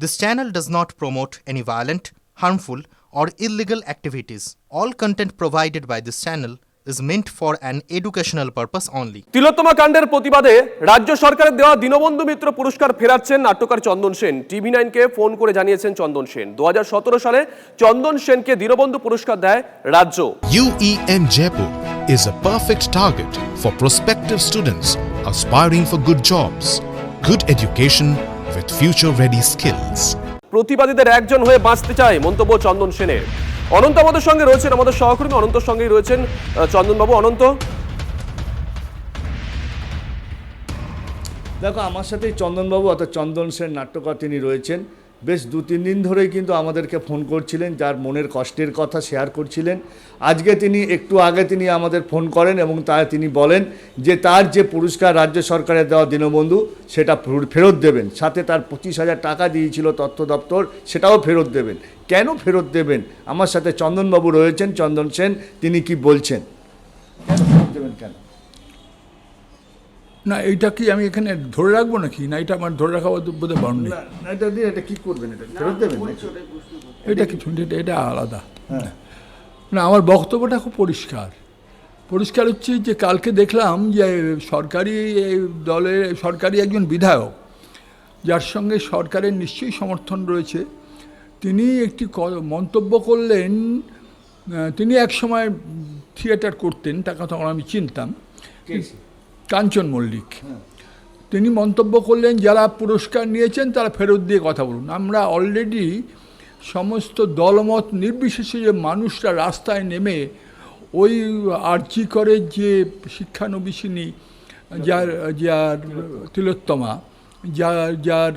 This channel does not promote any violent, harmful, or illegal activities. All content provided by this channel is meant for an educational purpose only. তিলোত্তমা কাণ্ডের প্রতিবাদে রাজ্য সরকারের দেওয়া দীনবন্ধু মিত্র পুরস্কার ফেরাচ্ছেন নাট্যকার চন্দন সেন টিভি নাইনকে ফোন করে জানিয়েছেন চন্দন সেন দুহাজার সতেরো সালে চন্দন সেনকে দীনবন্ধু পুরস্কার দেয় রাজ্য UEM Jaipur is a perfect target for prospective students aspiring for good jobs, good education with future ready skills. প্রতিবাদীদের একজন হয়ে বাঁচতে চায় মন্তব্য চন্দন সেনের। অনন্ত আমাদের সঙ্গে রয়েছেন আমাদের সহকর্মী অনন্তর সঙ্গেই রয়েছেন চন্দনবাবু অনন্ত। দেখো আমার সাথে চন্দনবাবু অর্থাৎ চন্দন সেন নাট্যকার তিনি রয়েছেন। বেশ দু তিন দিন ধরেই কিন্তু আমাদেরকে ফোন করছিলেন, যার মনের কষ্টের কথা শেয়ার করছিলেন। আজকে তিনি একটু আগে তিনি আমাদের ফোন করেন এবং তা তিনি বলেন যে তার যে পুরস্কার রাজ্য সরকারের দেওয়া দীনবন্ধু, সেটা ফেরত দেবেন। সাথে তার পঁচিশ হাজার টাকা দিয়েছিল তথ্য দপ্তর, সেটাও ফেরত দেবেন। কেন ফেরত দেবেন? আমার সাথে চন্দনবাবু রয়েছেন, চন্দন সেন, তিনি কি বলছেন? কেন ফেরত দেবেন কেন? না এইটা কি আমি এখানে ধরে রাখব নাকি? না এটা আমার ধরে রাখা বোধ বারণ নেই। না না, এটা দিয়ে এটা কি করবেন এটা? ফেরত দেবেন এটা কিছু এটা এটা আলাদা। না আমার বক্তব্যটা খুব পরিষ্কার। পরিষ্কার হচ্ছে যে কালকে দেখলাম যে সরকারি এই দলের সরকারি একজন বিধায়ক যার সঙ্গে সরকারের নিশ্চয়ই সমর্থন রয়েছে তিনি একটি ক- মন্তব্য করলেন তিনি এক সময় থিয়েটার করতেন তাকে তখন আমি চিনতাম। কাঞ্চন মল্লিক। তিনি মন্তব্য করলেন, যারা পুরস্কার নিয়েছেন, তারা ফেরত দিয়ে কথা বলুন। আমরা অলরেডি সমস্ত দলমত নির্বিশেষে যে মানুষরা রাস্তায় নেমে ওই আর্জি করে যে শিক্ষানবিশিনী যার যার তিলোত্তমা, যার যার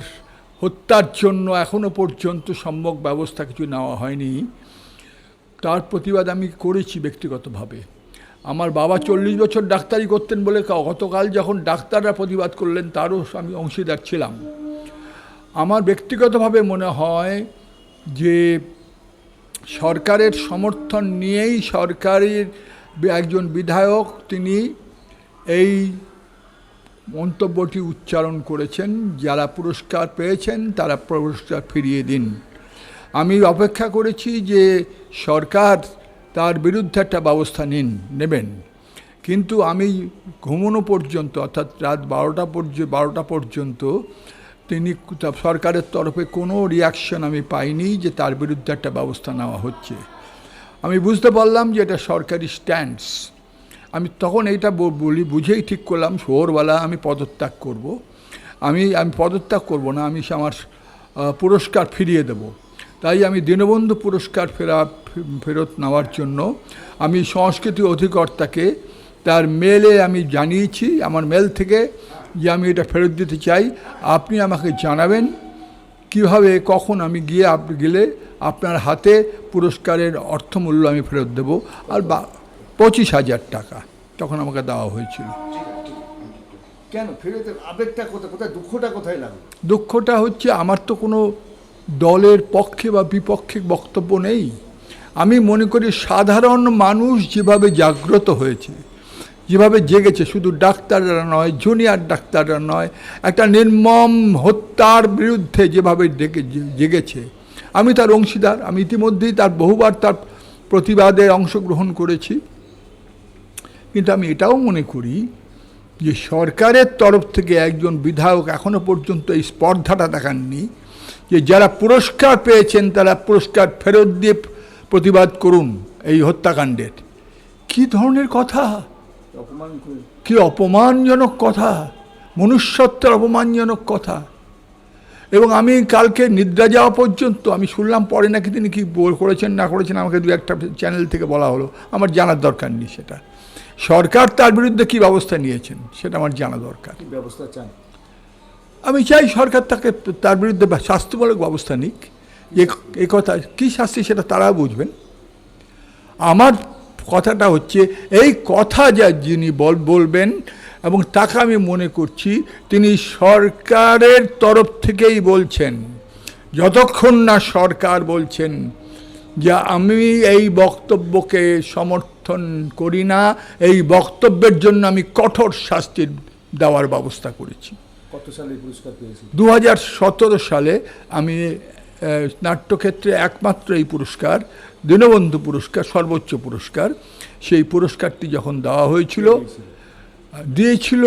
হত্যার জন্য এখনও পর্যন্ত সম্যক ব্যবস্থা কিছু নেওয়া হয়নি, তার প্রতিবাদ আমি করেছি ব্যক্তিগতভাবে। আমার বাবা চল্লিশ বছর ডাক্তারি করতেন বলে গতকাল যখন ডাক্তাররা প্রতিবাদ করলেন, তারও আমি অংশীদার ছিলাম। আমার ব্যক্তিগতভাবে মনে হয় যে সরকারের সমর্থন নিয়েই সরকারের একজন বিধায়ক তিনি এই মন্তব্যটি উচ্চারণ করেছেন। যারা পুরস্কার পেয়েছেন, তারা পুরস্কার ফিরিয়ে দিন। আমি অপেক্ষা করেছি যে সরকার তার বিরুদ্ধে একটা ব্যবস্থা নিন, নেবেন। কিন্তু আমি ঘুমনো পর্যন্ত, অর্থাৎ রাত বারোটা পর্যন্ত বারোটা পর্যন্ত তিনি সরকারের তরফে কোনো রিয়াকশন আমি পাইনি যে তার বিরুদ্ধে একটা ব্যবস্থা নেওয়া হচ্ছে। আমি বুঝতে পারলাম যে এটা সরকারি স্ট্যান্ডস আমি তখন এইটা বলি, বুঝেই ঠিক করলাম শোরবেলা আমি পদত্যাগ করব। আমি আমি পদত্যাগ করব না, আমি আমার পুরস্কার ফিরিয়ে দেব। তাই আমি দীনবন্ধু পুরস্কার ফেরা ফেরত নেওয়ার জন্য আমি সংস্কৃতি অধিকর্তাকে তার মেলে আমি জানিয়েছি আমার মেল থেকে যে আমি এটা ফেরত দিতে চাই আপনি আমাকে জানাবেন কীভাবে কখন আমি গিয়ে আপ গেলে আপনার হাতে পুরস্কারের অর্থমূল্য আমি ফেরত দেব আর বা পঁচিশ হাজার টাকা তখন আমাকে দেওয়া হয়েছিল। কেন? ফেরত আবেগটা কোথায়? কোথায়? দুঃখটা কোথায় লাগল? দুঃখটা হচ্ছে আমার তো কোনো দলের পক্ষে বা বিপক্ষে বক্তব্য নেই। আমি মনে করি সাধারণ মানুষ যেভাবে জাগ্রত হয়েছে, যেভাবে জেগেছে, শুধু ডাক্তাররা নয়, জুনিয়র ডাক্তাররা নয়, একটা নির্মম হত্যার বিরুদ্ধে যেভাবে ডেকে জেগেছে। আমি তার অংশীদার, আমি ইতিমধ্যেই তার বহুবার তার প্রতিবাদে অংশগ্রহণ করেছি। কিন্তু আমি এটাও মনে করি যে সরকারের তরফ থেকে একজন বিধায়ক এখনও পর্যন্ত এই স্পর্ধাটা দেখাননি। যে যারা পুরস্কার পেয়েছেন, তারা পুরস্কার ফেরত দিয়ে প্রতিবাদ করুন এই হত্যাকাণ্ডের। কি ধরনের কথা? কি অপমানজনক কথা? মনুষ্যত্বের অপমানজনক কথা। এবং আমি কালকে নিদ্রা যাওয়া পর্যন্ত, আমি শুনলাম পরে নাকি তিনি কি করেছেন, না করেছেন, আমাকে দু একটা চ্যানেল থেকে বলা হলো। আমার জানার দরকার নেই সেটা। সরকার তার বিরুদ্ধে কি ব্যবস্থা নিয়েছেন, সেটা আমার জানা দরকার। ব্যবস্থা চান? আমি চাই সরকার তাকে তার বিরুদ্ধে শাস্তিমূলক ব্যবস্থা নিক। এ কথা, কী শাস্তি সেটা তারা বুঝবেন। আমার কথাটা হচ্ছে, এই কথা যা যিনি বল, বলবেন এবং তাকে আমি মনে করছি, তিনি সরকারের তরফ থেকেই বলছেন। যতক্ষণ না সরকার বলছেন যে আমি এই বক্তব্যকে সমর্থন করি না, এই বক্তব্যের জন্য আমি কঠোর শাস্তির দেওয়ার ব্যবস্থা করেছি। কত সালে এই পুরস্কার পেয়েছি দু সালে আমি নাট্যক্ষেত্রে একমাত্র এই পুরস্কার দীনবন্ধু পুরস্কার সর্বোচ্চ পুরস্কার। সেই পুরস্কারটি যখন দেওয়া হয়েছিল দিয়েছিল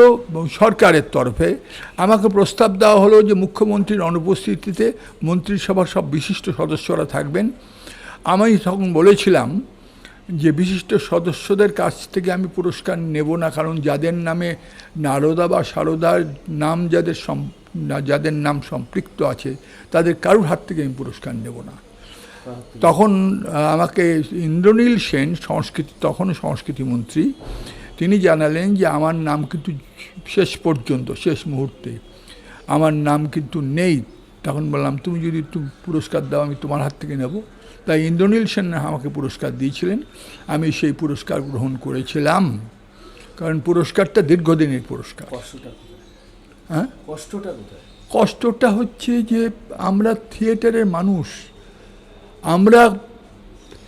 সরকারের তরফে। আমাকে প্রস্তাব দেওয়া হলো যে মুখ্যমন্ত্রীর অনুপস্থিতিতে মন্ত্রিসভার সব বিশিষ্ট সদস্যরা থাকবেন। আমি তখন বলেছিলাম যে বিশিষ্ট সদস্যদের কাছ থেকে আমি পুরস্কার নেব না, কারণ যাদের নামে নারদা বা সারদার নাম যাদের সম- যাদের নাম সম্পৃক্ত আছে, তাদের কারোর হাত থেকে আমি পুরস্কার নেব না। তখন আমাকে ইন্দ্রনীল সেন, সংস্কৃতি তখন সংস্কৃতি মন্ত্রী, তিনি জানালেন যে আমার নাম কিন্তু শেষ পর্যন্ত, শেষ মুহূর্তে। আমার নাম কিন্তু নেই। তখন বললাম, তুমি যদি পুরস্কার দাও, আমি তোমার হাত থেকে নেব। তাই ইন্দ্রনীল সেন আমাকে পুরস্কার দিয়েছিলেন। আমি সেই পুরস্কার গ্রহণ করেছিলাম। কারণ পুরস্কারটা দীর্ঘদিনের পুরস্কার। কষ্টটা হ্যাঁ? কষ্টটা কষ্টটা হচ্ছে যে আমরা থিয়েটারের মানুষ। আমরা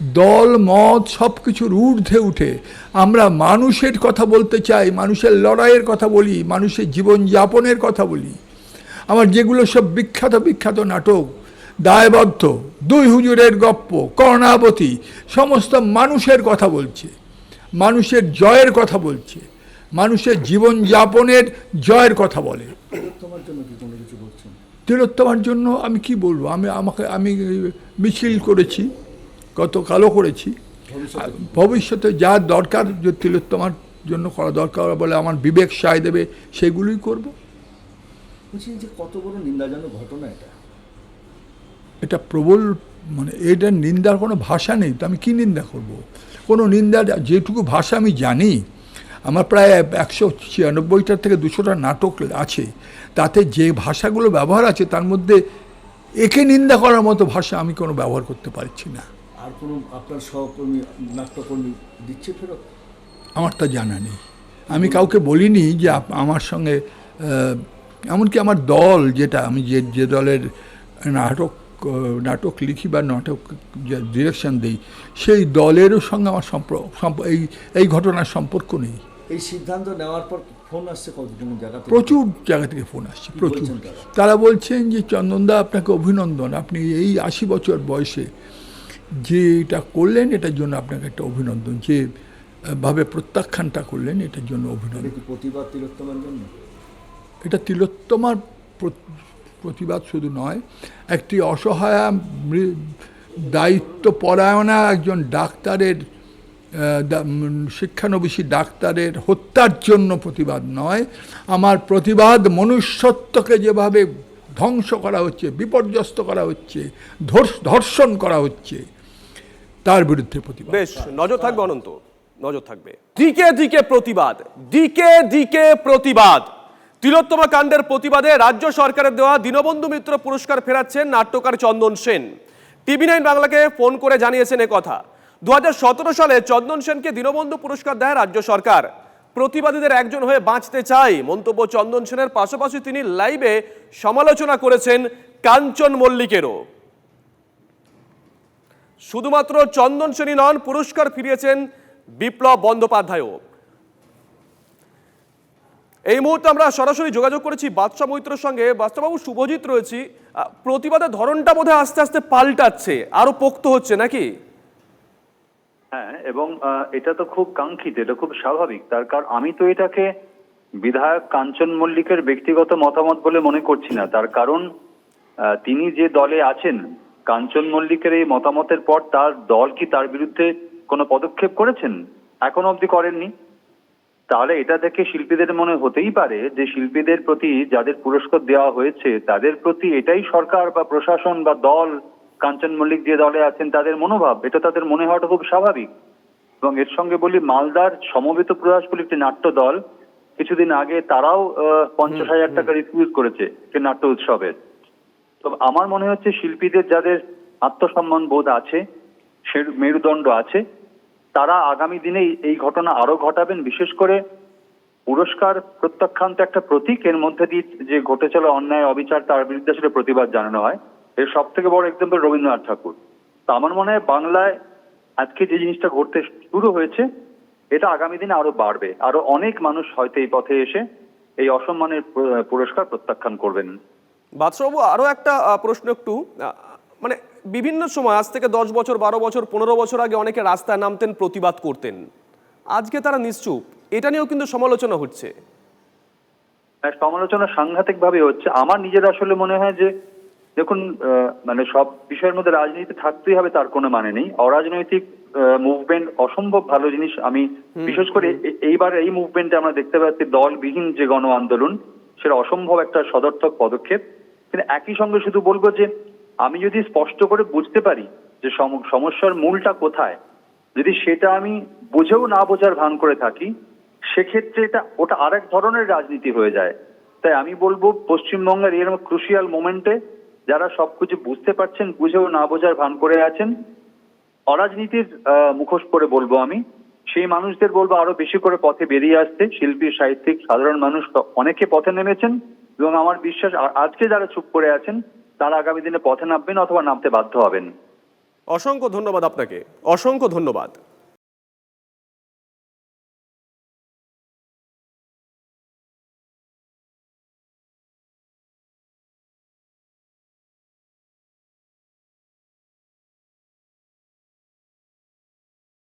দল মত সব কিছুর ঊর্ধ্বে উঠে আমরা মানুষের কথা বলতে চাই মানুষের লড়াইয়ের কথা বলি মানুষের জীবনযাপনের কথা বলি। আমার যেগুলো সব বিখ্যাত বিখ্যাত নাটক দায়বদ্ধ দুই হুজুরের গপ্প কর্ণাবতী সমস্ত মানুষের কথা বলছে। মানুষের জয়ের কথা বলছে। মানুষের জীবন জীবনযাপনের জয়ের কথা বলে। তিলোত্তমার জন্য আমি কি বলব? আমি আমাকে আমি মিছিল করেছি গতকালও করেছি। ভবিষ্যতে? যা দরকার যে তিলোত্তমার জন্য করা দরকার বলে আমার বিবেক সায় দেবে সেগুলোই করব। যে কত বড় নিন্দাজনক ঘটনা এটা। এটা প্রবল মানে এটা নিন্দার কোনো ভাষা নেই তো আমি কী নিন্দা করব? কোনো নিন্দার যেটুকু ভাষা আমি জানি আমার প্রায় একশো ছিয়ানব্বইটার থেকে দুশোটা নাটক আছে তাতে যে ভাষাগুলো ব্যবহার আছে তার মধ্যে একে নিন্দা করার মতো ভাষা আমি কোনো ব্যবহার করতে পারছি না। আর কোনো আপনার সহকর্মী নাট্যকর্মী দিচ্ছে ফেরত? আমার তা জানা নেই। আমি কাউকে বলিনি যে আমার সঙ্গে এমনকি আমার দল যেটা আমি যে যে দলের নাটক নাটক লিখি বা নাটক ডিরেকশন দিই সেই দলেরও সঙ্গে আমার সম্পর্ক সম্প- এই এই ঘটনার সম্পর্ক নেই। এই সিদ্ধান্ত নেওয়ার পর ফোন আসছে কতজন জায়গা প্রচুর জায়গা থেকে ফোন আসছে প্রচুর। তারা? বলছেন যে চন্দনদা আপনাকে অভিনন্দন। আপনি এই আশি বছর বয়সে যে এটা করলেন এটার জন্য আপনাকে একটা অভিনন্দন। যে ভাবে প্রত্যাখ্যানটা করলেন এটার জন্য অভিনন্দন। এটা প্রতিবাদ তিলোত্তমার জন্য? এটা তিলোত্তমার প্রতিবাদ শুধু নয়, একটি অসহায়া দায়িত্ব দায়িত্বপরায়ণা একজন ডাক্তারের শিক্ষানবিশী ডাক্তারের হত্যার জন্য প্রতিবাদ নয়। আমার প্রতিবাদ মনুষ্যত্বকে যেভাবে ধ্বংস করা হচ্ছে, বিপর্যস্ত করা হচ্ছে ধর্ষণ করা হচ্ছে, তার বিরুদ্ধে প্রতিবাদ। বেশ, নজর থাকবে অনন্ত, নজর থাকবে। দিকে দিকে প্রতিবাদ, দিকে দিকে প্রতিবাদ। তিলোত্তমা কাণ্ডের প্রতিবাদে রাজ্য সরকারের দেওয়া দীনবন্ধু মিত্র পুরস্কার ফেরাচ্ছেন নাট্যকার চন্দন সেন। টিভি নাইন বাংলাকে ফোন করে জানিয়েছেন কথা। দু হাজার সতেরো সালে চন্দন সেনকে দীনবন্ধু পুরস্কার দেয় রাজ্য সরকার। প্রতিবাদীদের একজন হয়ে বাঁচতে চাই, মন্তব্য চন্দন সেনের। পাশাপাশি তিনি লাইভে সমালোচনা করেছেন কাঞ্চন মল্লিকেরও। শুধুমাত্র চন্দন সেনী নন, পুরস্কার ফিরিয়েছেন বিপ্লব বন্দ্যোপাধ্যায়ও। এই মুহূর্তে আমরা সরাসরি যোগাযোগ করেছি বাদশা মৈত্রের সঙ্গে। বাদশাবাবু শুভজিৎ রয়েছি। প্রতিবাদের ধরনটা বোধহয় আস্তে আস্তে পাল্টাচ্ছে, আরও পোক্ত হচ্ছে নাকি? হ্যাঁ এবং এটা তো খুব কাঙ্ক্ষিত, এটা খুব স্বাভাবিক। তার কারণ আমি তো এটাকে বিধায়ক কাঞ্চন মল্লিকের ব্যক্তিগত মতামত বলে মনে করছি না। তার কারণ তিনি যে দলে আছেন, কাঞ্চন মল্লিকের এই মতামতের পর তার দল কি তার বিরুদ্ধে কোনো পদক্ষেপ করেছেন? এখন অবধি করেননি। তাহলে এটা দেখে শিল্পীদের মনে হতেই পারে যে শিল্পীদের প্রতি যাদের পুরস্কার দেওয়া হয়েছে তাদের প্রতি এটাই সরকার বা প্রশাসন বা দল কাঞ্চন মল্লিক যে দলে আছেন তাদের মনোভাব এটা তাদের মনে হওয়াটা খুব স্বাভাবিক। এবং এর সঙ্গে বলি মালদার সমবেত প্রয়াস বলে একটি নাট্য দল। কিছুদিন আগে তারাও পঞ্চাশ হাজার টাকা রিফিউজ করেছে একটি নাট্য উৎসবের। তো আমার মনে হচ্ছে শিল্পীদের যাদের আত্মসম্মান বোধ আছে সে মেরুদণ্ড আছে তারা আগামী দিনে এই- ঘটনা আরও ঘটাবেন। বিশেষ করে পুরস্কার প্রত্যাখ্যান তো একটা প্রতীক, এর মধ্যে দিয়ে যে ঘটে চলা অন্যায়, অবিচার, তার বিরুদ্ধে আসলে প্রতিবাদ জানানো হয়। এর সব থেকে বড় এক্সাম্পল রবীন্দ্রনাথ ঠাকুর। তো আমার মনে হয় বাংলায় আজকে যে জিনিসটা ঘটতে শুরু হয়েছে, এটা আগামী দিনে আরও বাড়বে। আরও অনেক মানুষ হয়তো এই পথে এসে এই অসম্মানের পুরস্কার প্রত্যাখ্যান করবেন। বাদশাহবাবু, আরও একটা প্রশ্ন একটু মানে বিভিন্ন সময় আজ থেকে দশ বছর বারো বছর পনেরো বছর আগে অনেকে রাস্তায় নামতেন প্রতিবাদ করতেন। আজকে তারা নিশ্চুপ। এটা নিয়েও কিন্তু সমালোচনা হচ্ছে। হ্যাঁ, সমালোচনা সাংঘাতিক ভাবে হচ্ছে। আমার নিজের আসলে মনে হয় যে দেখুন মানে সব বিষয়ের মধ্যে রাজনীতি থাকতেই হবে তার কোনো মানে নেই। অরাজনৈতিক মুভমেন্ট অসম্ভব ভালো জিনিস। আমি বিশেষ করে এইবার এই মুভমেন্টে আমরা দেখতে পাচ্ছি দলবিহীন যে গণ আন্দোলন সেটা অসম্ভব একটা সদর্থক পদক্ষেপ। কিন্তু একই সঙ্গে শুধু বলব যে আমি যদি স্পষ্ট করে বুঝতে পারি যে সম- সমস্যার মূলটা কোথায়, যদি সেটা আমি বুঝেও না বোঝার ভান করে থাকি, সেক্ষেত্রে এটা, ওটা আরেক ধরনের রাজনীতি হয়ে যায়। তাই আমি বলব, পশ্চিমবঙ্গের এরকম ক্রুশিয়াল মোমেন্টে যারা সবকিছু বুঝতে পারছেন, বুঝেও না বোঝার ভান করে আছেন, অরাজনীতির মুখোশ করে বলব আমি। সেই মানুষদের বলব আরও বেশি করে পথে বেরিয়ে আসতে। শিল্পী, সাহিত্যিক, সাধারণ মানুষ অনেকে পথে নেমেছেন এবং আমার বিশ্বাস আজকে যারা চুপ করে আছেন তারা আগামী দিনে পথে নামবেন অথবা নামতে বাধ্য হবেন। অসংখ্য ধন্যবাদ আপনাকে। অসংখ্য ধন্যবাদ।